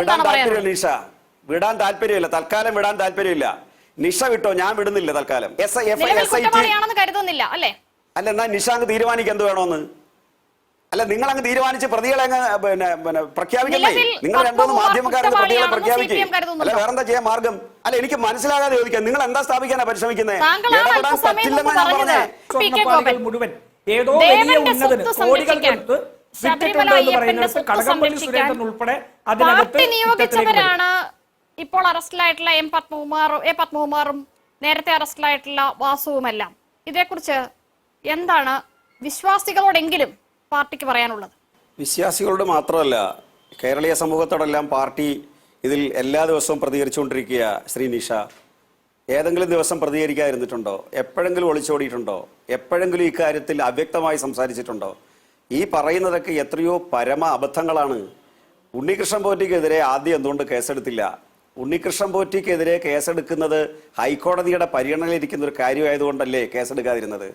വിടാൻ നിഷ. വിടാൻ താല്പര്യമില്ല. തൽക്കാലം വിടാൻ താല്പര്യമില്ല. നിഷ വിട്ടോ? ഞാൻ വിടുന്നില്ല തൽക്കാലം. S F S I T കരുതുന്നില്ല അല്ലേ? അല്ല എന്നാ നിഷ അങ്ങ് തീരുമാനിക്കുക എന്ത് വേണോന്ന്? അല്ല നിങ്ങൾ അങ്ങ് തീരുമാനിച്ച് പ്രതികളെ അങ്ങ് പിന്നെ പിന്നെ പ്രഖ്യാപിക്കണ്ടേ? നിങ്ങൾ രണ്ടോ മാധ്യമക്കാരെ പ്രതികളെ പ്രഖ്യാപിക്കും അല്ല വേറെന്താ ചെയ്യാൻ മാർഗം? അല്ല എനിക്ക് മനസ്സിലാകാതെ ചോദിക്കാം. നിങ്ങൾ എന്താ സ്ഥാപിക്കാനാ പരിശ്രമിക്കുന്നത് ഇടപെടാൻ പറ്റില്ലെന്നാ ഞാൻ. പറഞ്ഞേ. മുഴുവൻ. ഏതോ വലിയ ഉന്നതന് കോടികൾ കൊടുത്ത് ശബരിമല അയ്യപ്പന്റെ സ്വത്ത് സംരക്ഷിക്കാൻ പാർട്ടി നിയോഗിച്ചവരാണ് ഇപ്പോൾ അറസ്റ്റിലായിട്ടുള്ള എം പത്മകുമാറും എ പത്മകുമാറും നേരത്തെ അറസ്റ്റിലായിട്ടുള്ള വാസുവുമെല്ലാം. ഇതേക്കുറിച്ച് എന്താണ് വിശ്വാസികളോടെങ്കിലും പാർട്ടിക്ക് പറയാനുള്ളത്? വിശ്വാസികളോട് മാത്രമല്ല കേരളീയ സമൂഹത്തോടെല്ലാം പാർട്ടി ഇതിൽ എല്ലാ ദിവസവും പ്രതികരിച്ചുകൊണ്ടിരിക്കുക ശ്രീ നിഷ. ഏതെങ്കിലും ദിവസം പ്രതികരിക്കാതിരുന്നിട്ടുണ്ടോ? എപ്പോഴെങ്കിലും ഒളിച്ചോടിയിട്ടുണ്ടോ? എപ്പോഴെങ്കിലും ഇക്കാര്യത്തിൽ അവ്യക്തമായി സംസാരിച്ചിട്ടുണ്ടോ? ഈ പറയുന്നതൊക്കെ എത്രയോ പരമ അബദ്ധങ്ങളാണ്. ഉണ്ണികൃഷ്ണൻ പോറ്റിക്കെതിരെ ആദ്യം എന്തുകൊണ്ട് കേസെടുത്തില്ല? ഉണ്ണികൃഷ്ണൻ പോറ്റിക്കെതിരെ കേസെടുക്കുന്നത് ഹൈക്കോടതിയുടെ പരിഗണനയിലിരിക്കുന്ന ഒരു കാര്യമായതുകൊണ്ടല്ലേ കേസെടുക്കാതിരുന്നത്?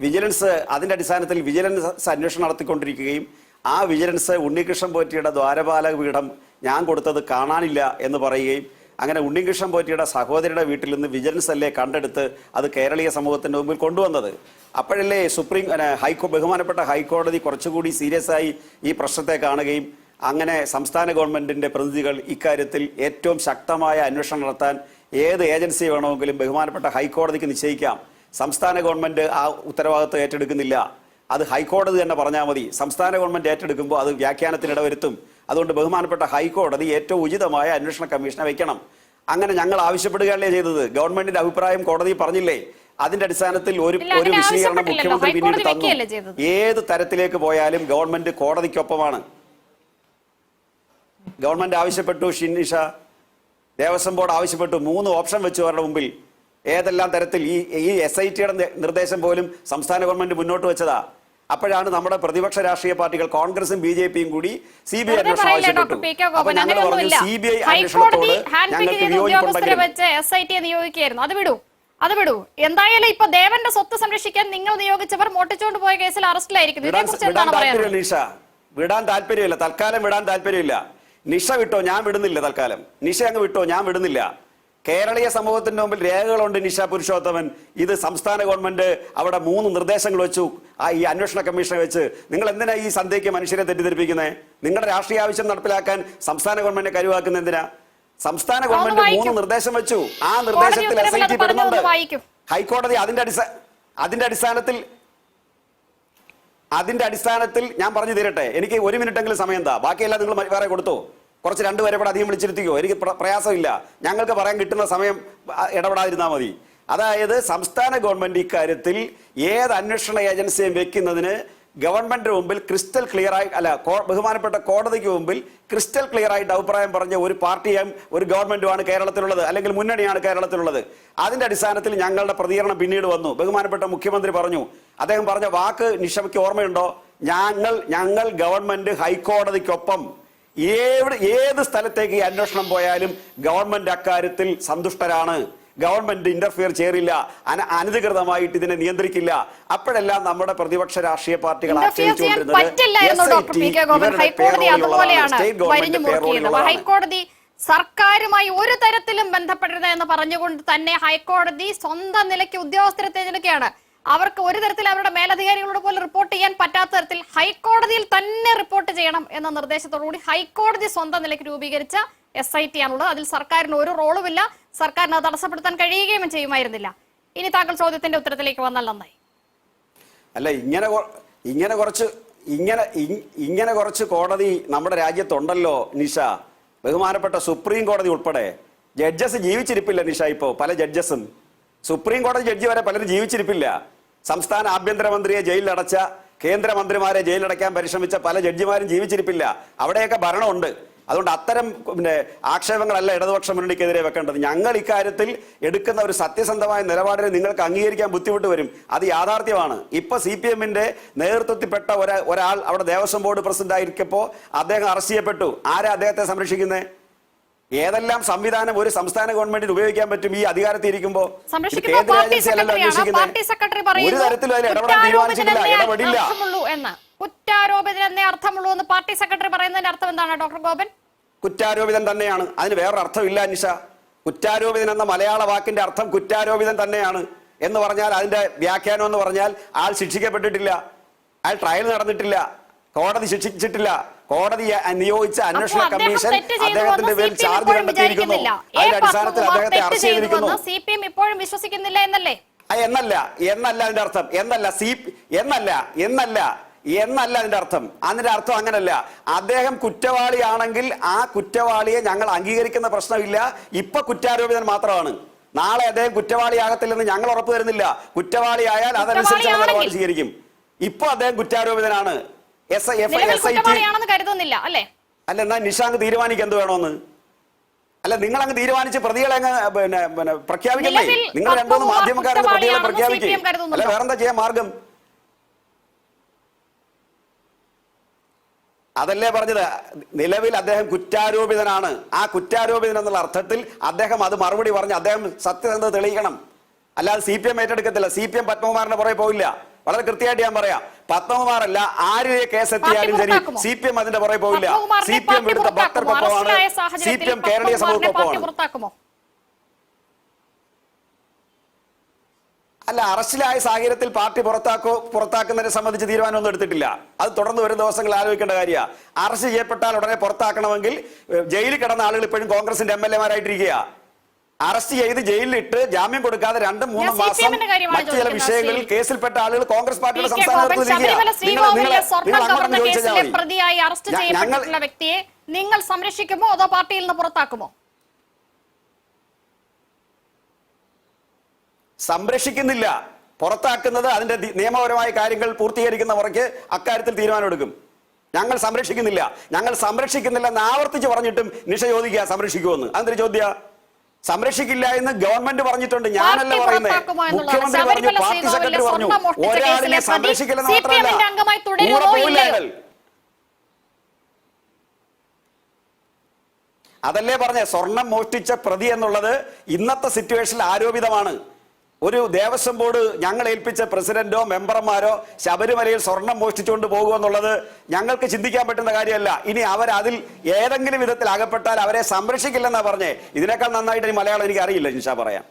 വിജിലൻസ് അതിന്റെ അടിസ്ഥാനത്തിൽ വിജിലൻസ് അന്വേഷണം നടത്തിക്കൊണ്ടിരിക്കുകയും ആ വിജിലൻസ് ഉണ്ണികൃഷ്ണൻ പോറ്റിയുടെ ദ്വാരപാലക പീഠം ഞാൻ കൊടുത്തത് കാണാനില്ല എന്ന് പറയുകയും അങ്ങനെ ഉണ്ണികൃഷ്ണൻ പോറ്റിയുടെ സഹോദരിയുടെ വീട്ടിൽ നിന്ന് വിജിലൻസ് അല്ലേ കണ്ടെടുത്ത് അത് കേരളീയ സമൂഹത്തിന്റെ മുമ്പിൽ കൊണ്ടുവന്നത്? അപ്പോഴല്ലേ സുപ്രീം ഹൈക്കോ ബഹുമാനപ്പെട്ട ഹൈക്കോടതി കുറച്ചുകൂടി സീരിയസ് ആയി ഈ പ്രശ്നത്തെ കാണുകയും അങ്ങനെ സംസ്ഥാന ഗവൺമെന്റിന്റെ പ്രതിനിധികൾ ഇക്കാര്യത്തിൽ ഏറ്റവും ശക്തമായ അന്വേഷണം നടത്താൻ ഏത് ഏജൻസി വേണമെങ്കിലും ബഹുമാനപ്പെട്ട ഹൈക്കോടതിക്ക് നിശ്ചയിക്കാം. സംസ്ഥാന ഗവൺമെന്റ് ആ ഉത്തരവാദിത്വം ഏറ്റെടുക്കുന്നില്ല. അത് ഹൈക്കോടതി തന്നെ പറഞ്ഞാൽ മതി. സംസ്ഥാന ഗവൺമെന്റ് ഏറ്റെടുക്കുമ്പോൾ അത് വ്യാഖ്യാനത്തിന് ഇടവരുത്തും. അതുകൊണ്ട് ബഹുമാനപ്പെട്ട ഹൈക്കോടതി ഏറ്റവും ഉചിതമായ അന്വേഷണ കമ്മീഷനെ വെക്കണം അങ്ങനെ ഞങ്ങൾ ആവശ്യപ്പെടുകയല്ലേ ചെയ്തത്? ഗവൺമെന്റിന്റെ അഭിപ്രായം കോടതി പറഞ്ഞില്ലേ? അതിന്റെ അടിസ്ഥാനത്തിൽ ഒരു ഒരു വിശദീകരണം. മുഖ്യമന്ത്രി പിന്നീട് തന്നു. ഏത് തരത്തിലേക്ക് പോയാലും ഗവൺമെന്റ് കോടതിക്കൊപ്പമാണ്. ഗവൺമെന്റ് ആവശ്യപ്പെട്ടു ഷിന്നിഷ ദേവസ്വം ബോർഡ് ആവശ്യപ്പെട്ടു. മൂന്ന് ഓപ്ഷൻ വെച്ചു അവരുടെ മുമ്പിൽ. ഏതെല്ലാം തരത്തിൽ ഈ ഈ എസ് ഐ ടിയുടെ നിർദ്ദേശം പോലും സംസ്ഥാന ഗവൺമെന്റ് മുന്നോട്ട് വെച്ചതാ? അപ്പോഴാണ് നമ്മുടെ പ്രതിപക്ഷ രാഷ്ട്രീയ പാർട്ടികൾ കോൺഗ്രസും ബി ജെ പിയും കൂടി സി ബി ഐ അന്വേഷണം പറയില്ലേ ആവശ്യപ്പെട്ടു. ഡോക്ടർ പി അപ്പൊ ഞങ്ങൾ പറഞ്ഞു സി ബി ഐ അന്വേഷണത്തോട് ഞങ്ങൾക്ക് വിയോജിപ്പുണ്ടെങ്കിലും വെച്ച് എസ് നിയോഗിക്കുകയായിരുന്നു. അത് വിടൂ. അത് വിടൂ. എന്തായാലും ഇപ്പൊ ദേവന്റെ സ്വത്ത് സംരക്ഷിക്കാൻ നിങ്ങൾ നിയോഗിച്ചവർ മോട്ടിച്ചുകൊണ്ട് പോയ കേസിൽ അറസ്റ്റിലായിരിക്കുന്നു. ഇതിനെക്കുറിച്ച് എന്താണ് പറയുന്നത്? നിഷ. വിടാൻ താല്പര്യമില്ല. തൽക്കാലം വിടാൻ താല്പര്യമില്ല. നിഷ വിട്ടോ? ഞാൻ വിടുന്നില്ല തൽക്കാലം. നിഷ അങ്ങ് വിട്ടോ? ഞാൻ വിടുന്നില്ല. കേരളീയ സമൂഹത്തിന്റെ മുമ്പിൽ രേഖകളുണ്ട് നിഷ പുരുഷോത്തമൻ. ഇത് സംസ്ഥാന ഗവൺമെന്റ് അവിടെ മൂന്ന് നിർദ്ദേശങ്ങൾ വെച്ചു. ആ ഈ അന്വേഷണ കമ്മീഷനെ വെച്ച് നിങ്ങൾ എന്തിനാ ഈ സന്ധ്യയ്ക്ക് മനുഷ്യരെ തെറ്റിദ്ധരിപ്പിക്കുന്നത് നിങ്ങളുടെ രാഷ്ട്രീയ ആവശ്യം നടപ്പിലാക്കാൻ സംസ്ഥാന ഗവൺമെന്റ് കരുവാക്കുന്ന എന്തിനാ? സംസ്ഥാന ഗവൺമെന്റ് മൂന്ന് നിർദ്ദേശം വെച്ചു. ആ നിർദ്ദേശത്തിൽ എസ് ഐ ടി പെടുന്നുണ്ട്. ഹൈക്കോടതി അതിന്റെ അടിസ്ഥാന അതിന്റെ അടിസ്ഥാനത്തിൽ അതിന്റെ അടിസ്ഥാനത്തിൽ ഞാൻ പറഞ്ഞു തീരട്ടെ. എനിക്ക് ഒരു മിനിറ്റ് എങ്കിലും സമയം എന്താ ബാക്കിയെല്ലാം നിങ്ങൾ വേറെ കൊടുത്തോ? കുറച്ച് രണ്ടുപേരെ കൂടെ അധികം വിളിച്ചിരുത്തിക്കോ? എനിക്ക് പ്ര- പ്രയാസമില്ല. ഞങ്ങൾക്ക് പറയാൻ കിട്ടുന്ന സമയം ഇടപെടാതിരുന്നാൽ മതി. അതായത് സംസ്ഥാന ഗവൺമെന്റ് ഇക്കാര്യത്തിൽ ഏത് അന്വേഷണ ഏജൻസിയും വെക്കുന്നതിന് ഗവൺമെന്റിന് മുമ്പിൽ ക്രിസ്റ്റൽ ക്ലിയർ ആയി അല്ല ബഹുമാനപ്പെട്ട കോടതിക്ക് മുമ്പിൽ ക്രിസ്റ്റൽ ക്ലിയർ ആയിട്ട് അഭിപ്രായം പറഞ്ഞ ഒരു പാർട്ടിയും ഒരു ഗവൺമെന്റുമാണ് കേരളത്തിലുള്ളത്. അല്ലെങ്കിൽ മുന്നണിയാണ് കേരളത്തിലുള്ളത്. അതിന്റെ അടിസ്ഥാനത്തിൽ ഞങ്ങളുടെ പ്രതികരണം പിന്നീട് വന്നു. ബഹുമാനപ്പെട്ട മുഖ്യമന്ത്രി പറഞ്ഞു. അദ്ദേഹം പറഞ്ഞ വാക്ക് നിഷമയ്ക്ക് ഓർമ്മയുണ്ടോ? ഞങ്ങൾ ഞങ്ങൾ ഗവൺമെന്റ് ഹൈക്കോടതിക്കൊപ്പം ഏവിടെ ഏത് സ്ഥലത്തേക്ക് ഈ അന്വേഷണം പോയാലും ഗവൺമെന്റ് അക്കാര്യത്തിൽ സന്തുഷ്ടരാണ്. ഗവൺമെന്റ് ഇന്റർഫിയർ ചെയ്യില്ല അന- അനധികൃതമായിട്ട് ഇതിനെ നിയന്ത്രിക്കില്ല. അപ്പോഴെല്ലാം നമ്മുടെ പ്രതിപക്ഷ രാഷ്ട്രീയ പാർട്ടികൾ ഹൈക്കോടതി സർക്കാരുമായി ഒരു തരത്തിലും ബന്ധപ്പെടരുത് എന്ന് പറഞ്ഞുകൊണ്ട് തന്നെ ഹൈക്കോടതി സ്വന്തം നിലയ്ക്ക് ഉദ്യോഗസ്ഥരെ തിരഞ്ഞെടുക്കുകയാണ്. അവർക്ക് ഒരു തരത്തിൽ അവരുടെ മേലധികാരികളോട് പോലും റിപ്പോർട്ട് ചെയ്യാൻ പറ്റാത്ത തരത്തിൽ ഹൈക്കോടതിയിൽ തന്നെ റിപ്പോർട്ട് ചെയ്യണം എന്ന നിർദ്ദേശത്തോടുകൂടി ഹൈക്കോടതി സ്വന്തം നിലയ്ക്ക് രൂപീകരിച്ച എസ് ഐ ടി ആണുള്ളത്. അതിൽ സർക്കാരിന് ഒരു റോളുമില്ല. സർക്കാരിന് അത് തടസ്സപ്പെടുത്താൻ കഴിയുകയും ചെയ്യുമായിരുന്നില്ല. ഇനി താങ്കൾ ചോദ്യത്തിന്റെ ഉത്തരത്തിലേക്ക് വന്നാൽ നന്നായി. അല്ല ഇങ്ങനെ ഇങ്ങനെ കുറച്ച് ഇങ്ങനെ ഇങ്ങനെ കുറച്ച് കോടതി നമ്മുടെ രാജ്യത്തുണ്ടല്ലോ നിഷ. ബഹുമാനപ്പെട്ട സുപ്രീം കോടതി ഉൾപ്പെടെ. ജഡ്ജസ് ജീവിച്ചിരിപ്പില്ല നിഷ ഇപ്പോ പല ജഡ്ജസും. സുപ്രീം കോടതി ജഡ്ജി വരെ പലരും ജീവിച്ചിരിപ്പില്ല. സംസ്ഥാന ആഭ്യന്തരമന്ത്രിയെ ജയിലിലടച്ച കേന്ദ്രമന്ത്രിമാരെ ജയിലടയ്ക്കാൻ പരിശ്രമിച്ച പല ജഡ്ജിമാരും ജീവിച്ചിരിപ്പില്ല. അവിടെയൊക്കെ ഭരണമുണ്ട്. അതുകൊണ്ട് അത്തരം പിന്നെ ആക്ഷേപങ്ങളല്ല ഇടതുപക്ഷ മുന്നണിക്കെതിരെ വെക്കേണ്ടത്. ഞങ്ങൾ ഇക്കാര്യത്തിൽ എടുക്കുന്ന ഒരു സത്യസന്ധമായ നിലപാടിനെ നിങ്ങൾക്ക് അംഗീകരിക്കാൻ ബുദ്ധിമുട്ട് വരും. അത് യാഥാർത്ഥ്യമാണ്. ഇപ്പൊ സി പി എമ്മിന്റെ നേതൃത്വത്തിൽപ്പെട്ട ഒരാൾ അവിടെ ദേവസ്വം ബോർഡ് പ്രസിഡന്റ് ആയിരിക്കപ്പോ അദ്ദേഹം അറസ്റ്റ് ചെയ്യപ്പെട്ടു. ആരാ അദ്ദേഹത്തെ സംരക്ഷിക്കുന്നത് ഏതെല്ലാം സംവിധാനം ഒരു സംസ്ഥാന ഗവൺമെന്റിന് ഉപയോഗിക്കാൻ പറ്റും ഈ അധികാരത്തിൽ ഇരിക്കുമ്പോ? ഇത് കേന്ദ്ര ഏജൻസി അല്ലല്ലോ അന്വേഷിക്കുന്നത് ഒരു തരത്തിലും അതിൽ ഇടപെടാൻ തീരുമാനിച്ചിട്ടില്ല ഇടപെടില്ല. കുറ്റാരോപിതനെന്നേ അർത്ഥമുള്ളൂ എന്ന് പാർട്ടി സെക്രട്ടറി പറയുന്നതിന്റെ അർത്ഥം എന്താണ് ഡോക്ടർ ഗോപൻ? കുറ്റാരോപിതൻ തന്നെയാണ്. അതിന് വേറൊരു അർത്ഥമില്ല നിഷ കുറ്റാരോപിതൻ എന്ന മലയാള വാക്കിന്റെ അർത്ഥം കുറ്റാരോപിതൻ തന്നെയാണ് എന്ന് പറഞ്ഞാൽ അതിന്റെ വ്യാഖ്യാനം എന്ന് പറഞ്ഞാൽ ആൾ ശിക്ഷിക്കപ്പെട്ടിട്ടില്ല. അയാൾ ട്രയൽ നടന്നിട്ടില്ല. കോടതി ശിക്ഷിച്ചിട്ടില്ല. കോടതി നിയോഗിച്ച അന്വേഷണ കമ്മീഷൻ അദ്ദേഹത്തിന്റെ പേരിൽ ചാർജ് കണ്ടെത്തിയിരിക്കുന്നു. അതിന്റെ അടിസ്ഥാനത്തിൽ അദ്ദേഹത്തെ അറസ്റ്റ് ചെയ്തിരിക്കുന്നു. സി പി എം ഇപ്പോഴും വിശ്വസിക്കുന്നില്ല എന്നല്ലേ? എന്നല്ല എന്നല്ല അതിന്റെ അർത്ഥം. എന്നല്ല സി എന്നല്ല എന്നല്ല എന്നല്ല അതിന്റെ അർത്ഥം. അതിന്റെ അർത്ഥം അങ്ങനല്ല. അദ്ദേഹം കുറ്റവാളിയാണെങ്കിൽ ആ കുറ്റവാളിയെ ഞങ്ങൾ അംഗീകരിക്കുന്ന പ്രശ്നമില്ല. ഇപ്പൊ കുറ്റാരോപിതൻ മാത്രമാണ്. നാളെ അദ്ദേഹം കുറ്റവാളിയാകത്തില്ലെന്ന് ഞങ്ങൾ ഉറപ്പ് തരുന്നില്ല. കുറ്റവാളിയായാൽ അതനുസരിച്ച് സ്വീകരിക്കും. ഇപ്പൊ അദ്ദേഹം കുറ്റാരോപിതനാണ്. കരുതുന്നില്ല അല്ലേ? അല്ല എന്നാ നിഷാങ്ക് തീരുമാനിക്കുക എന്ത് വേണോന്ന് അല്ല നിങ്ങൾ അങ്ങ് തീരുമാനിച്ച് പ്രതികളെ അങ്ങ് പിന്നെ പിന്നെ പ്രഖ്യാപിക്കണ്ടേ? നിങ്ങൾ രണ്ടുമൂന്ന് മാധ്യമക്കാരെ പ്രതികളെ പ്രഖ്യാപിക്കും. അല്ല വേറെന്താ ചെയ്യാൻ മാർഗം? അതല്ലേ പറഞ്ഞത്. നിലവിൽ അദ്ദേഹം കുറ്റാരോപിതനാണ്. ആ കുറ്റാരോപിതൻ എന്നുള്ള അർത്ഥത്തിൽ അദ്ദേഹം അത് മറുപടി പറഞ്ഞ് അദ്ദേഹം സത്യസന്ധത തെളിയിക്കണം. അല്ലാതെ സി പി എം ഏറ്റെടുക്കത്തില്ല. സി പി എം പത്മകുമാറിന്റെ പുറകെ പോയില്ല വളരെ കൃത്യമായിട്ട് ഞാൻ പറയാം. പത്മകുമാറല്ല ആര് കേസ് എത്തിയാലും ശരി? സി പി എം അതിന്റെ പുറകെ പോയില്ല പത്മകുമാറിനെ സി പി എം എടുത്ത? ഭക്തർക്കൊപ്പമാണ് സി പി എം കേരളീയ സമൂഹത്തിനൊപ്പമാണ്. സമൂഹക്കൊപ്പമാണ് അല്ല അറസ്റ്റിലായ സാഹചര്യത്തിൽ പാർട്ടി പുറത്താക്കോ പുറത്താക്കുന്നതിനെ സംബന്ധിച്ച് തീരുമാനമൊന്നും എടുത്തിട്ടില്ല. അത് തുടർന്ന് വരും ദിവസങ്ങൾ ആലോചിക്കേണ്ട കാര്യമാണ് അറസ്റ്റ് ചെയ്യപ്പെട്ടാൽ ഉടനെ പുറത്താക്കണമെങ്കിൽ ജയിലിൽ കിടന്ന ആളുകൾ ഇപ്പോഴും കോൺഗ്രസിന്റെ എം എൽ എമാരായിട്ടിരിക്കുക അറസ്റ്റ് ചെയ്ത് ജയിലിലിട്ട് ജാമ്യം കൊടുക്കാതെ രണ്ടും മൂന്നും മാസം മറ്റു ചില വിഷയങ്ങളിൽ കേസിൽപ്പെട്ട ആളുകൾ കോൺഗ്രസ് പാർട്ടിയുടെ സംസ്ഥാന. പ്രതിയായി അറസ്റ്റ് ചെയ്യപ്പെട്ടിട്ടുള്ള വ്യക്തിയെ നിങ്ങൾ സംരക്ഷിക്കുമോ അതോ പാർട്ടിയിൽ നിന്ന് പുറത്താക്കുമോ? സംരക്ഷിക്കുന്നില്ല. പുറത്താക്കുന്നത് അതിന്റെ നിയമപരമായ കാര്യങ്ങൾ പൂർത്തീകരിക്കുന്ന മുറയ്ക്ക് അക്കാര്യത്തിൽ തീരുമാനമെടുക്കും. ഞങ്ങൾ സംരക്ഷിക്കുന്നില്ല. ഞങ്ങൾ സംരക്ഷിക്കുന്നില്ല എന്ന് ആവർത്തിച്ച് പറഞ്ഞിട്ടും നിഷ ചോദിക്കുക സംരക്ഷിക്കുമെന്ന് അതെന്തൊരു ചോദ്യ? സംരക്ഷിക്കില്ല എന്ന് ഗവൺമെന്റ് പറഞ്ഞിട്ടുണ്ട്. ഞാനല്ല പറയുന്നത് മുഖ്യമന്ത്രി പറഞ്ഞു പാർട്ടി സെക്രട്ടറി പറഞ്ഞു ഒരാളിനെ സംരക്ഷിക്കില്ലെന്ന് മാത്രമല്ല പോയില്ല അതല്ലേ പറഞ്ഞ സ്വർണം മോഷ്ടിച്ച പ്രതി എന്നുള്ളത് ഇന്നത്തെ സിറ്റുവേഷനിൽ ആരോപിതമാണ്. ഒരു ദേവസ്വം ബോർഡ് ഞങ്ങൾ ഏൽപ്പിച്ച പ്രസിഡന്റോ മെമ്പർമാരോ ശബരിമലയിൽ സ്വർണം മോഷ്ടിച്ചുകൊണ്ട് പോകുമെന്നുള്ളത് ഞങ്ങൾക്ക് ചിന്തിക്കാൻ പറ്റുന്ന കാര്യമല്ല. ഇനി അവർ അതിൽ ഏതെങ്കിലും വിധത്തിൽ അകപ്പെട്ടാൽ അവരെ സംരക്ഷിക്കില്ലെന്നാ പറഞ്ഞേ. ഇതിനേക്കാൾ നന്നായിട്ട് ഇനി മലയാളം എനിക്ക് അറിയില്ല നിഷ പറയാം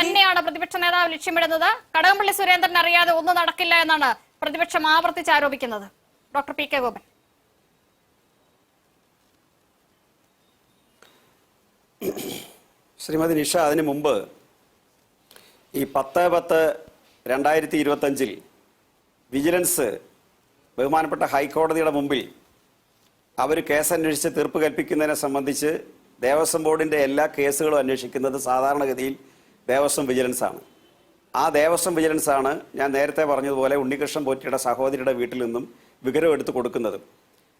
തന്നെയാണ് പ്രതിപക്ഷ നേതാവ് ലക്ഷ്യമിടുന്നത്. കടകംപള്ളി സുരേന്ദ്രൻ അറിയാതെ ഒന്നും നടക്കില്ല എന്നാണ് പ്രതിപക്ഷം ആവർത്തിച്ച് ആരോപിക്കുന്നത്. Doctor P K Gopan. Shrimati Nisha അതിനു മുമ്പ് ഈ പത്ത് പത്ത് രണ്ടായിരത്തി ഇരുപത്തഞ്ചിൽ വിജിലൻസ് ബഹുമാനപ്പെട്ട ഹൈക്കോടതിയുടെ മുമ്പിൽ അവർ കേസ് അന്വേഷിച്ച് തീർപ്പ് കൽപ്പിക്കുന്നതിനെ സംബന്ധിച്ച് ദേവസ്വം ബോർഡിന്റെ എല്ലാ കേസുകളും അന്വേഷിക്കുന്നത് സാധാരണഗതിയിൽ ദേവസ്വം വിജിലൻസാണ്. ആ ദേവസ്വം വിജിലൻസാണ് ഞാൻ നേരത്തെ പറഞ്ഞതുപോലെ ഉണ്ണികൃഷ്ണൻ പോറ്റിയുടെ സഹോദരിയുടെ വീട്ടിൽ നിന്നും വിവരം എടുത്തു കൊടുക്കുന്നത്.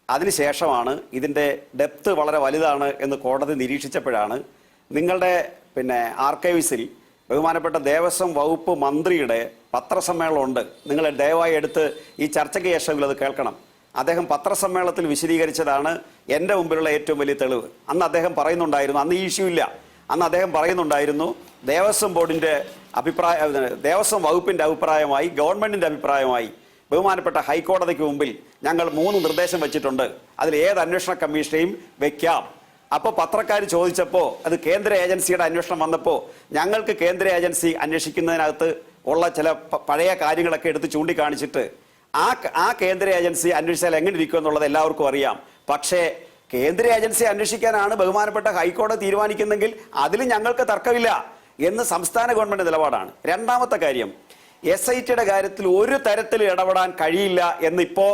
അതിനുശേഷമാണ് ഇതിന്റെ ഡെപ്ത് വളരെ വലുതാണ് എന്ന് കോടതി നിരീക്ഷിച്ചപ്പോഴാണ് നിങ്ങളുടെ പിന്നെ ആർക്കൈവ്സിൽ ബഹുമാനപ്പെട്ട ദേവസ്വം വകുപ്പ് മന്ത്രിയുടെ പത്രസമ്മേളനമുണ്ട്. നിങ്ങൾ ദയവായി എടുത്ത് ഈ ചർച്ചയ്ക്ക് ശേഷം അത് കേൾക്കണം. അദ്ദേഹം പത്രസമ്മേളനത്തിൽ വിശദീകരിച്ചതാണ് എന്റെ മുമ്പിലുള്ള ഏറ്റവും വലിയ തെളിവ്. അന്ന് അദ്ദേഹം പറയുന്നുണ്ടായിരുന്നു അന്ന് ഈ ഇഷ്യൂ ഇല്ല. അന്ന് അദ്ദേഹം പറയുന്നുണ്ടായിരുന്നു ദേവസ്വം ബോർഡിന്റെ അഭിപ്രായ ദേവസ്വം വകുപ്പിന്റെ അഭിപ്രായമായി ഗവൺമെന്റിന്റെ അഭിപ്രായമായി ബഹുമാനപ്പെട്ട ഹൈക്കോടതിക്ക് മുമ്പിൽ ഞങ്ങൾ മൂന്ന് നിർദ്ദേശം വെച്ചിട്ടുണ്ട്. അതിൽ ഏത് അന്വേഷണ കമ്മീഷനെയും വെക്കാം. അപ്പോൾ പത്രക്കാർ ചോദിച്ചപ്പോൾ അത് കേന്ദ്ര ഏജൻസിയുടെ അന്വേഷണം വന്നപ്പോൾ ഞങ്ങൾക്ക് കേന്ദ്ര ഏജൻസി അന്വേഷിക്കുന്നതിനകത്ത് ഉള്ള ചില പഴയ കാര്യങ്ങളൊക്കെ എടുത്ത് ചൂണ്ടിക്കാണിച്ചിട്ട് ആ ആ കേന്ദ്ര ഏജൻസി അന്വേഷിച്ചാൽ എങ്ങനെ ഇരിക്കും എന്നുള്ളത് എല്ലാവർക്കും അറിയാം. പക്ഷേ കേന്ദ്ര ഏജൻസി അന്വേഷിക്കാനാണ് ബഹുമാനപ്പെട്ട ഹൈക്കോടതി തീരുമാനിക്കുന്നെങ്കിൽ അതിൽ ഞങ്ങൾക്ക് തർക്കമില്ല എന്ന് സംസ്ഥാന ഗവൺമെന്റ് നിലപാടാണ്. രണ്ടാമത്തെ കാര്യം എസ് ഐ ടിയുടെ കാര്യത്തിൽ ഒരു തരത്തിൽ ഇടപെടാൻ കഴിയില്ല എന്നിപ്പോ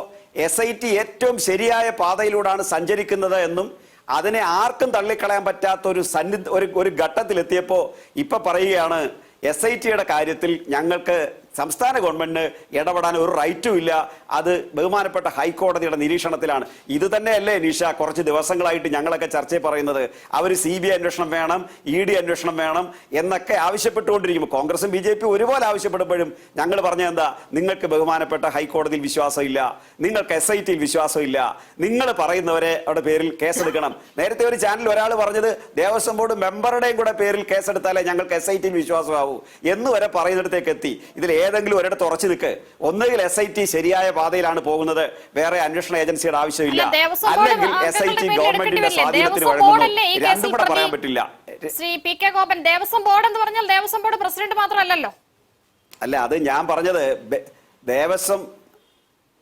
എസ് ഐ ടി ഏറ്റവും ശരിയായ പാതയിലൂടെയാണ് സഞ്ചരിക്കുന്നത് എന്നും അതിനെ ആർക്കും തള്ളിക്കളയാൻ പറ്റാത്ത ഒരു സന്നിധ ഒരു ഒരു ഘട്ടത്തിലെത്തിയപ്പോൾ ഇപ്പൊ പറയുകയാണ് എസ് ഐ ടിയുടെ കാര്യത്തിൽ ഞങ്ങൾക്ക് സംസ്ഥാന ഗവൺമെന്റിന് ഇടപെടാൻ ഒരു റൈറ്റും ഇല്ല. അത് ബഹുമാനപ്പെട്ട ഹൈക്കോടതിയുടെ നിരീക്ഷണത്തിലാണ്. ഇത് തന്നെയല്ലേ നിഷ കുറച്ച് ദിവസങ്ങളായിട്ട് ഞങ്ങളൊക്കെ ചർച്ചയിൽ പറയുന്നത്. അവർ സി ബി ഐ അന്വേഷണം വേണം ഇ ഡി അന്വേഷണം വേണം എന്നൊക്കെ ആവശ്യപ്പെട്ടുകൊണ്ടിരിക്കുമ്പോൾ കോൺഗ്രസും ബി ജെ പി ഒരുപോലെ ആവശ്യപ്പെടുമ്പോഴും ഞങ്ങൾ പറഞ്ഞ എന്താ? നിങ്ങൾക്ക് ബഹുമാനപ്പെട്ട ഹൈക്കോടതിയിൽ വിശ്വാസമില്ല. നിങ്ങൾക്ക് എസ് ഐ ടിയിൽ വിശ്വാസമില്ല. നിങ്ങൾ പറയുന്നവരെ അവിടെ പേരിൽ കേസെടുക്കണം. നേരത്തെ ഒരു ചാനൽ ഒരാൾ പറഞ്ഞത് ദേവസ്വം ബോർഡ് മെമ്പറുടെയും കൂടെ പേരിൽ കേസെടുത്താലേ ഞങ്ങൾക്ക് എസ് ഐ ടിയിൽ വിശ്വാസമാവൂ എന്ന് വരെ പറയുന്നിടത്തേക്ക് എത്തി. ഇതിൽ ഏതെങ്കിലും ഒരിടത്ത് ഉറച്ചു നിൽക്ക്. ഒന്നുകിൽ എസ് ഐ ടി ശരിയായ പാതയിലാണ് പോകുന്നത്. വേറെ അന്വേഷണ ഏജൻസിയുടെ ആവശ്യമില്ല. അല്ലെങ്കിൽ എസ് ഐ ടി ഗവൺമെന്റിന്റെ സ്വാധീനത്തിന് വഴങ്ങുന്നു. രണ്ടും കൂടെ പറയാൻ പറ്റില്ല. Shri P K Gopan Devaswom board എന്ന് പറഞ്ഞാൽ ദേവസ്വം ബോർഡ് പ്രസിഡന്റ് മാത്രമല്ലല്ലോ. അല്ല അത് ഞാൻ പറഞ്ഞത് ദേവസ്വം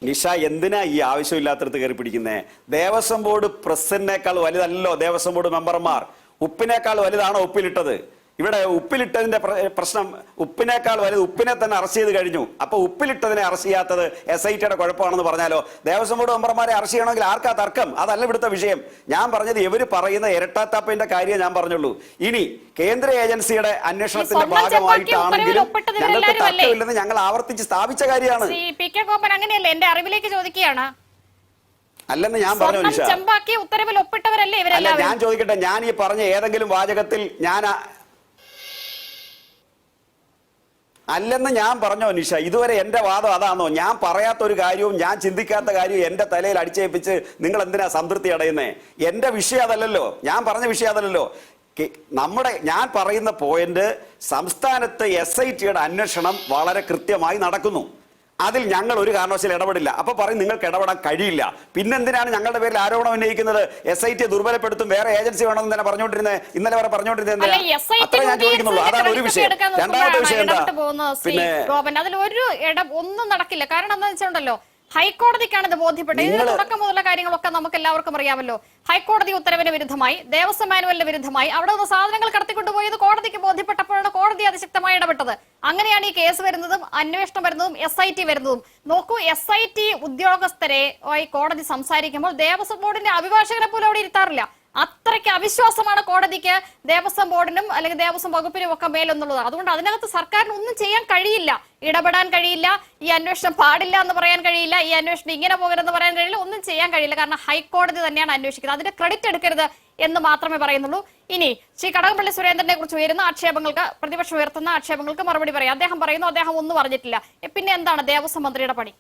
നിഷ എന്തിനാ ഈ ആവശ്യമില്ലാത്തടത്ത് കയറി പിടിക്കുന്നത് ദേവസ്വം ബോർഡ് പ്രസിഡന്റിനേക്കാൾ വലുതല്ലോ ദേവസ്വം ബോർഡ് മെമ്പർമാർ. ഉപ്പിനേക്കാൾ വലുതാണോ ഉപ്പിലിട്ടത്? ഇവിടെ ഉപ്പിലിട്ടതിന്റെ പ്ര- പ്രശ്നം ഉപ്പിനേക്കാൾ വലുത് ഉപ്പിനെ തന്നെ അറസ്റ്റ് ചെയ്ത് കഴിഞ്ഞു. അപ്പൊ ഉപ്പിലിട്ടതിനെ അറസ്റ്റ് ചെയ്യാത്തത് എസ് ഐ ടിയുടെ കുഴപ്പമാണെന്ന് പറഞ്ഞാലോ? ദേവസ്വം ബോർഡ് മെമ്പർമാരെ അറസ്റ്റ് ചെയ്യണമെങ്കിൽ ആർക്കാ തർക്കം? അതല്ല ഇവിടുത്തെ വിഷയം. ഞാൻ പറഞ്ഞത് ഇവർ പറയുന്ന ഇരട്ടാത്താപ്പിന്റെ കാര്യം ഞാൻ പറഞ്ഞുള്ളൂ. ഇനി കേന്ദ്ര ഏജൻസിയുടെ അന്വേഷണത്തിന്റെ ഭാഗമായിട്ടാണെങ്കിലും ഞങ്ങൾക്ക് തർക്കമില്ലെന്ന് ഞങ്ങൾ ആവർത്തിച്ച് സ്ഥാപിച്ച കാര്യമാണ്. അങ്ങനെയല്ലേ? എന്റെ അറിവിലേക്ക് ചോദിക്കുകയാണ്. അല്ലെന്ന് ഞാൻ പറഞ്ഞു ഞാൻ ചോദിക്കട്ടെ ഞാൻ ഈ പറഞ്ഞ ഏതെങ്കിലും വാചകത്തിൽ ഞാൻ അല്ലെന്ന് ഞാൻ പറഞ്ഞോ നിഷ. ഇതുവരെ എന്റെ വാദം അതാണോ ഞാൻ പറയാത്ത ഒരു കാര്യവും ഞാൻ ചിന്തിക്കാത്ത കാര്യവും എന്റെ തലയിൽ അടിച്ചേൽപ്പിച്ച് നിങ്ങൾ എന്തിനാ സംതൃപ്തി അടയുന്നേ? എന്റെ വിഷയം അതല്ലല്ലോ. ഞാൻ പറഞ്ഞ വിഷയം അതല്ലല്ലോ. നമ്മുടെ ഞാൻ പറയുന്ന പോയിന്റ് സംസ്ഥാനത്ത് എസ് ഐ ടിയുടെ അന്വേഷണം വളരെ കൃത്യമായി നടക്കുന്നു. അതിൽ ഞങ്ങൾ ഒരു കാരണവശാലും ഇടപെടില്ല. അപ്പൊ പറയും നിങ്ങൾക്ക് ഇടപെടാൻ കഴിയില്ല. പിന്നെന്തിനാണ് ഞങ്ങളുടെ പേരിൽ ആരോപണം ഉന്നയിക്കുന്നത്? എസ് ഐ ടി ദുർബലപ്പെടുത്തും വേറെ ഏജൻസി വേണമെന്ന് തന്നെ പറഞ്ഞുകൊണ്ടിരുന്നത് ഇന്നലെ വരെ പറഞ്ഞുകൊണ്ടിരുന്നത് അത്രേ ഞാൻ ചോദിക്കുന്നുള്ളൂ. അതാണ് ഒരു വിഷയം. രണ്ടാമത്തെ വിഷയം എന്താ? പിന്നെ അതിൽ ഒരു ഇട ഒന്നും നടക്കില്ല. കാരണം എന്താ വെച്ചിട്ടുണ്ടല്ലോ ഹൈക്കോടതിക്കാണ് ഇത് ബോധ്യപ്പെട്ടത്. ഇതിന് തുടക്കം മുതലുള്ള കാര്യങ്ങളൊക്കെ നമുക്ക് എല്ലാവർക്കും അറിയാമല്ലോ. ഹൈക്കോടതി ഉത്തരവിന് വിരുദ്ധമായി ദേവസ്വം മാനുവലിന് വിരുദ്ധമായി അവിടെ നിന്ന് സാധനങ്ങൾ കടത്തിക്കൊണ്ടുപോയത് കോടതിക്ക് ബോധ്യപ്പെട്ടപ്പോഴാണ് കോടതി അതിശക്തമായി ഇടപെട്ടത്. അങ്ങനെയാണ് ഈ കേസ് വരുന്നതും അന്വേഷണം വരുന്നതും എസ് ഐ ടി വരുന്നതും. നോക്കൂ എസ് ഐ ടി ഉദ്യോഗസ്ഥരെ കോടതി സംസാരിക്കുമ്പോൾ ദേവസ്വം ബോർഡിന്റെ അഭിഭാഷകരെ പോലും അവിടെ ഇരുത്താറില്ല. അത്രയ്ക്ക് അവിശ്വാസമാണ് കോടതിക്ക് ദേവസ്വം ബോർഡിനും അല്ലെങ്കിൽ ദേവസ്വം വകുപ്പിനും ഒക്കെ മേലെന്നുള്ളത്. അതുകൊണ്ട് അതിനകത്ത് സർക്കാരിന് ഒന്നും ചെയ്യാൻ കഴിയില്ല. ഇടപെടാൻ കഴിയില്ല. ഈ അന്വേഷണം പാടില്ല എന്ന് പറയാൻ കഴിയില്ല. ഈ അന്വേഷണം ഇങ്ങനെ പോകരുതെന്ന് പറയാൻ കഴിയില്ല. ഒന്നും ചെയ്യാൻ കഴിയില്ല. കാരണം ഹൈക്കോടതി തന്നെയാണ് അന്വേഷിക്കുന്നത്. അതിന്റെ ക്രെഡിറ്റ് എടുക്കരുത് എന്ന് മാത്രമേ പറയുന്നുള്ളൂ. ഇനി ശ്രീ കടകംപള്ളി സുരേന്ദ്രനെ കുറിച്ച് ഉയരുന്ന ആക്ഷേപങ്ങൾക്ക് പ്രതിപക്ഷം ഉയർത്തുന്ന ആക്ഷേപങ്ങൾക്ക് മറുപടി പറയാം. അദ്ദേഹം പറയുന്നു അദ്ദേഹം ഒന്നും പറഞ്ഞിട്ടില്ല. പിന്നെ എന്താണ് ദേവസ്വം മന്ത്രിയുടെ പണി?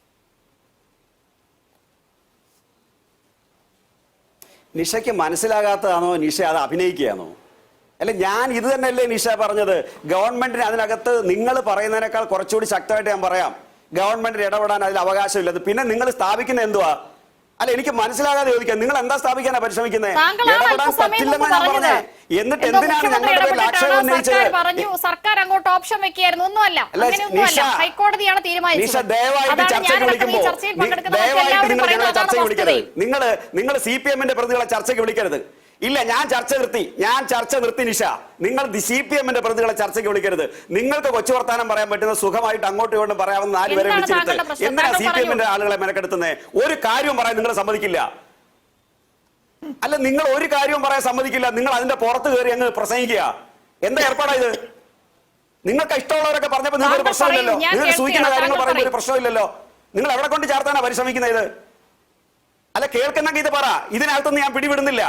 നിഷയ്ക്ക് മനസ്സിലാകാത്തതാണോ നിഷ അത് അഭിനയിക്കുകയാണോ? അല്ല ഞാൻ ഇത് തന്നെയല്ലേ നിഷ പറഞ്ഞത്. ഗവൺമെന്റിന് അതിനകത്ത് നിങ്ങൾ പറയുന്നതിനേക്കാൾ കുറച്ചുകൂടി ശക്തമായിട്ട് ഞാൻ പറയാം. ഗവൺമെന്റിന് ഇടപെടാൻ അതിൽ അവകാശമില്ലത് പിന്നെ നിങ്ങൾ സ്ഥാപിക്കുന്ന എന്തുവാ? അല്ല എനിക്ക് മനസ്സിലാകാതെ ചോദിക്കാം. നിങ്ങൾ എന്താ സ്ഥാപിക്കാനാ പരിശ്രമിക്കുന്നത് ഇടപെടാൻ ഞാൻ പറഞ്ഞത്. പറഞ്ഞത് എന്നിട്ട് എന്തിനാണ് ഞങ്ങളുടെ പേരിൽ ആക്ഷേപം ഉന്നയിച്ചത്? പറഞ്ഞു സർക്കാർ അങ്ങോട്ട് ഓപ്ഷൻ വെക്കുകയായിരുന്നു. ഒന്നുമല്ല. അങ്ങനെയൊന്നുമല്ല ഹൈക്കോടതിയാണ് തീരുമാനിച്ചത്. ദയവായിട്ട് ചർച്ചയ്ക്ക് വിളിക്കരുത്. നിങ്ങൾ നിങ്ങൾ സി പി എമ്മിന്റെ പ്രതികളെ ചർച്ചയ്ക്ക് വിളിക്കരുത്. ഇല്ല ഞാൻ ചർച്ച നിർത്തി. ഞാൻ ചർച്ച നിർത്തി നിഷ. നിങ്ങൾ സി പി എമ്മിന്റെ പ്രതികളെ ചർച്ചയ്ക്ക് വിളിക്കരുത്. നിങ്ങൾക്ക് കൊച്ചു വർത്താനം പറയാൻ പറ്റുന്ന സുഖമായിട്ട് അങ്ങോട്ടും ഇങ്ങോട്ടും പറയാവുന്ന നാല് പേരെ വിളിച്ചെടുത്ത്? എന്തിനാ സി പി എമ്മിന്റെ ആളുകളെ മെനക്കെടുത്തുന്നത് ഒരു കാര്യവും പറയാൻ നിങ്ങൾ സമ്മതിക്കില്ല. അല്ല നിങ്ങൾ ഒരു കാര്യവും പറയാൻ സമ്മതിക്കില്ല. നിങ്ങൾ അതിന്റെ പുറത്ത് കയറി അങ്ങ് പ്രസംഗിക്കുക. എന്താ ഏർപ്പാടാ ഇത് നിങ്ങൾക്ക് ഇഷ്ടമുള്ളവരൊക്കെ പറഞ്ഞപ്പോൾ നിങ്ങൾക്ക് ഒരു പ്രശ്നമില്ലല്ലോ. നിങ്ങൾ സൂചിക്കുന്ന കാര്യങ്ങൾ പറയുമ്പോൾ ഒരു പ്രശ്നമില്ലല്ലോ. നിങ്ങൾ എവിടെ കൊണ്ട് ചേർത്താനാ പരിശ്രമിക്കുന്നത്? ഇത് അല്ല കേൾക്കുന്നെങ്കിൽ ഇത് പറ. ഇതിനകത്തൊന്നും ഞാൻ പിടിവിടുന്നില്ല.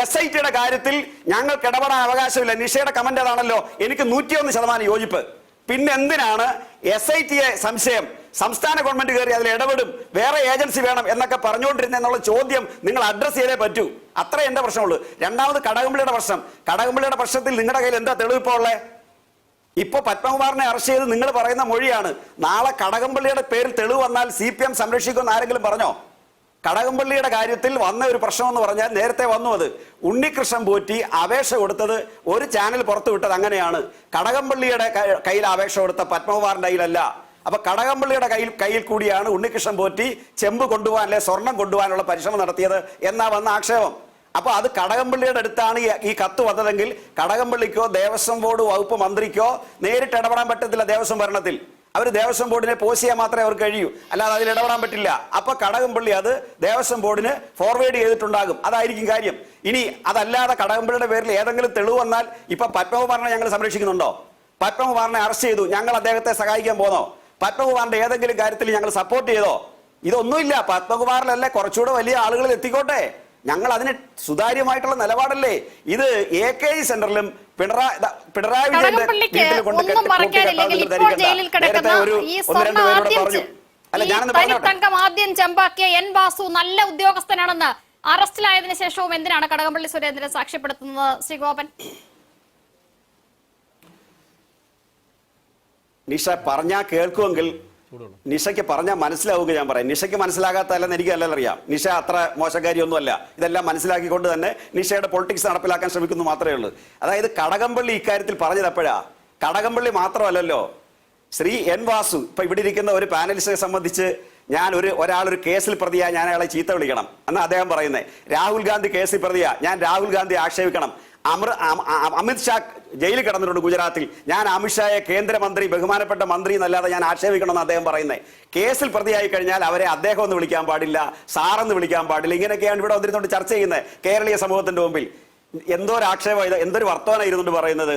എസ് ഐ ടിയുടെ കാര്യത്തിൽ ഞങ്ങൾക്ക് ഇടപെടാൻ അവകാശമില്ല. നിഷയുടെ കമന്റ് അതാണല്ലോ എനിക്ക് നൂറ്റിയൊന്ന് ശതമാനം യോജിപ്പ്. പിന്നെ എന്തിനാണ് എസ് ഐ ടിയെ സംശയം? സംസ്ഥാന ഗവൺമെന്റ് കയറി അതിൽ ഇടപെടും. വേറെ ഏജൻസി വേണം എന്നൊക്കെ പറഞ്ഞുകൊണ്ടിരുന്ന എന്നുള്ള ചോദ്യം നിങ്ങൾ അഡ്രസ് ചെയ്തേ പറ്റൂ. അത്ര എന്റെ പ്രശ്നമുള്ളൂ. രണ്ടാമത് കടകംപള്ളിയുടെ പ്രശ്നം. കടകംപള്ളിയുടെ പ്രശ്നത്തിൽ നിങ്ങളുടെ കയ്യിൽ എന്താ തെളിവ് തെളിവിപ്പോ ഉള്ളേ? ഇപ്പൊ പത്മകുമാറിനെ അറസ്റ്റ് ചെയ്ത് നിങ്ങൾ പറയുന്ന മൊഴിയാണ്. നാളെ കടകംപള്ളിയുടെ പേരിൽ തെളിവ് വന്നാൽ സി പി എം സംരക്ഷിക്കുമെന്ന് ആരെങ്കിലും പറഞ്ഞോ? കടകംപള്ളിയുടെ കാര്യത്തിൽ വന്ന ഒരു പ്രശ്നം എന്ന് പറഞ്ഞാൽ നേരത്തെ വന്നു അത്. ഉണ്ണികൃഷ്ണൻ പോറ്റി അപേക്ഷ കൊടുത്തത് ഒരു ചാനൽ പുറത്തു വിട്ടത് അങ്ങനെയാണ്. കടകംപള്ളിയുടെ കയ്യിൽ അപേക്ഷ കൊടുത്ത പത്മകുമാറിന്റെ കയ്യിലല്ല. അപ്പൊ കടകംപള്ളിയുടെ കയ്യിൽ കയ്യിൽ കൂടിയാണ് ഉണ്ണികൃഷ്ണൻ പോറ്റി ചെമ്പ് കൊണ്ടുപോകാൻ അല്ലെ സ്വർണം കൊണ്ടുപോകാനുള്ള പരിശ്രമം നടത്തിയത് എന്നാ വന്ന ആക്ഷേപം. അപ്പൊ അത് കടകംപള്ളിയുടെ അടുത്താണ് ഈ കത്ത് വന്നതെങ്കിൽ കടകംപള്ളിക്കോ ദേവസ്വം ബോർഡ് വകുപ്പ് മന്ത്രിക്കോ നേരിട്ട് ഇടപെടാൻ പറ്റത്തില്ല ദേവസ്വം ഭരണത്തിൽ. അവർ ദേവസ്വം ബോർഡിനെ പോസ് ചെയ്യാൻ മാത്രമേ അവർക്ക് കഴിയൂ. അല്ലാതെ അതിൽ ഇടപെടാൻ പറ്റില്ല. അപ്പൊ കടകംപള്ളി അത് ദേവസ്വം ബോർഡിന് ഫോർവേഡ് ചെയ്തിട്ടുണ്ടാകും. അതായിരിക്കും കാര്യം. ഇനി അതല്ലാതെ കടകംപള്ളിയുടെ പേരിൽ ഏതെങ്കിലും തെളിവ് വന്നാൽ ഇപ്പൊ പത്മകുമാറിനെ ഞങ്ങൾ സംരക്ഷിക്കുന്നുണ്ടോ? പത്മകുമാറിനെ അറസ്റ്റ് ചെയ്തു. ഞങ്ങൾ അദ്ദേഹത്തെ സഹായിക്കാൻ പോന്നോ? പത്മകുമാറിന്റെ ഏതെങ്കിലും കാര്യത്തിൽ ഞങ്ങൾ സപ്പോർട്ട് ചെയ്തോ? ഇതൊന്നുമില്ല. പത്മകുമാറിലല്ലേ കുറച്ചുകൂടെ വലിയ ആളുകളിൽ എത്തിക്കോട്ടെ? ഞങ്ങൾ അതിന് സുതാര്യമായിട്ടുള്ള നിലപാടല്ലേ? ഇത് എ കെ ഐ സെന്ററിലും പിണറായി പിണറായി വിജയന്റെ വീട്ടിൽ കൊണ്ട് നേരത്തെ ഒരു ഒന്ന് രണ്ട് പേരോട് പറഞ്ഞു. അല്ല ഞാനൊന്ന് തനിത്തങ്കം ആദ്യം ചെമ്പാക്കിയ എൻ വാസു നല്ല ഉദ്യോഗസ്ഥനാണെന്ന് അറസ്റ്റിലായതിനു ശേഷവും എന്തിനാണ് കടകംപള്ളി സുരേന്ദ്രൻ സാക്ഷ്യപ്പെടുത്തുന്നത്? ശ്രീ ഗോപൻ. നിഷ പറഞ്ഞാ കേൾക്കുമെങ്കിൽ നിഷയ്ക്ക് പറഞ്ഞാൽ മനസ്സിലാവുക ഞാൻ പറയാം. നിഷയ്ക്ക് മനസ്സിലാകാത്തല്ലെന്ന് എനിക്ക് അല്ലല്ലോ അറിയാം. നിഷ അത്ര മോശക്കാരിയൊന്നുമല്ല. ഇതെല്ലാം മനസ്സിലാക്കിക്കൊണ്ട് തന്നെ നിഷയുടെ പൊളിറ്റിക്സ് നടപ്പിലാക്കാൻ ശ്രമിക്കുന്നു മാത്രമേ ഉള്ളൂ. അതായത് കടകംപള്ളി ഇക്കാര്യത്തിൽ പറഞ്ഞത് എപ്പോഴാ? കടകംപള്ളി മാത്രമല്ലല്ലോ. ശ്രീ എൻ വാസു ഇപ്പൊ ഇവിടെ ഇരിക്കുന്ന ഒരു പാനലിസ്റ്റിനെ സംബന്ധിച്ച് ഞാൻ ഒരു ഒരാൾ ഒരു കേസിൽ പ്രതിയാ ഞാൻ അയാളെ ചീത്ത വിളിക്കണം. എന്ന് അദ്ദേഹം പറയുന്നത് രാഹുൽ ഗാന്ധി കേസിൽ പ്രതിയാ ഞാൻ രാഹുൽ ഗാന്ധി ആക്ഷേപിക്കണം. അമർ അം- അം- അമിത് ഷാ ജയിലിൽ കിടന്നിട്ടുണ്ട് ഗുജറാത്തിൽ. ഞാൻ അമിത്ഷായെ കേന്ദ്രമന്ത്രി ബഹുമാനപ്പെട്ട മന്ത്രി എന്നല്ലാതെ ഞാൻ ആക്ഷേപിക്കണമെന്ന് അദ്ദേഹം പറയുന്നത്. കേസിൽ പ്രതിയായി കഴിഞ്ഞാൽ അവരെ അദ്ദേഹം എന്ന് വിളിക്കാൻ പാടില്ല സാറെന്ന് വിളിക്കാൻ പാടില്ല. ഇങ്ങനെയൊക്കെയാണ് ഇവിടെ വന്നിരുന്നുകൊണ്ട് ചർച്ച ചെയ്യുന്നത് കേരളീയ സമൂഹത്തിന്റെ മുമ്പിൽ. എന്തോ ഒരു ആക്ഷേപം എന്തൊരു വർത്തമാനം ഇരുന്നുകൊണ്ട് പറയുന്നത്.